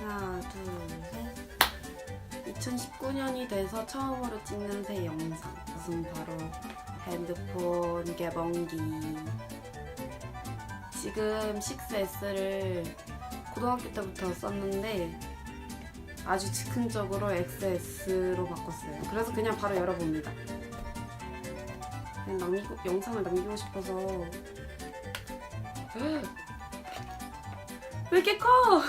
하나, 둘, 셋. 2019년이 돼서 처음으로 찍는 새 영상. 무슨 바로 핸드폰 개봉기. 지금 6S를 고등학교 때부터 썼는데 아주 즉흥적으로 XS로 바꿨어요. 그래서 그냥 바로 열어봅니다. 그냥 남기고, 영상을 남기고 싶어서. 왜 이렇게 커?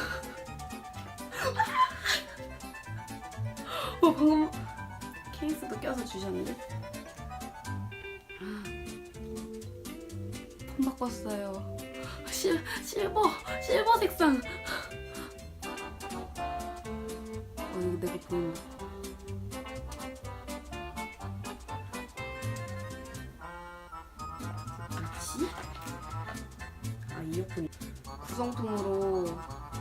어, 방금 케이스도 껴서 주셨는데? 폰 바꿨어요. 실, 실버, 실버 색상. 어, 이거 내가 보인다. 뭐지? 아, 이어폰. 구성품으로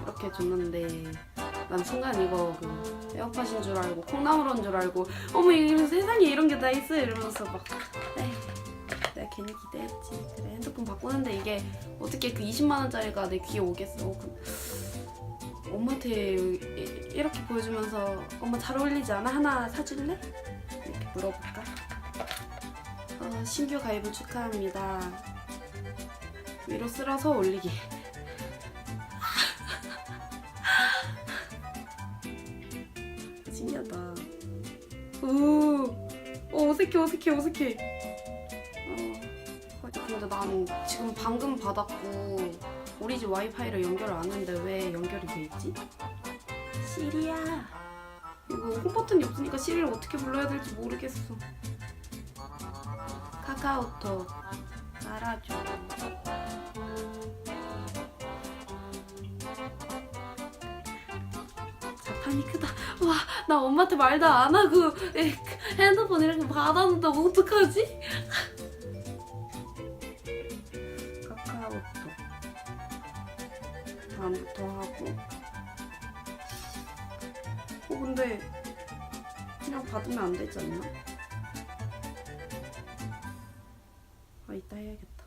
이렇게 줬는데 난 순간 이거 그 에어팟인 줄 알고 콩나물인 줄 알고 어머 이 세상에 이런 게 다 있어 이러면서 막 에이, 내가 괜히 기대했지 그래 핸드폰 바꾸는데 이게 어떻게 그 20만 원짜리가 내 귀에 오겠어 어, 그, 엄마한테 이- 이렇게 보여주면서 엄마 잘 어울리지 않아? 하나 사줄래? 이렇게 물어볼까? 어, 신규 가입을 축하합니다 위로 쓸어서 올리기 신기하다. 오, 어, 어색해, 어색해, 어색해. 어, 근데 난 지금 방금 받았고 우리 집 와이파이를 연결을 안 했는데 왜 연결이 돼 있지? 시리야. 이거 홈 버튼이 없으니까 시리를 어떻게 불러야 될지 모르겠어. 카카오톡 알아줘. 자판이 크다. 와, 나 엄마한테 말도 안 하고 에, 핸드폰 이렇게 받았는데 어떡하지? 카카오톡 다음부터 하고. 어 근데 그냥 받으면 안 되지 않나? 아 이따 해야겠다.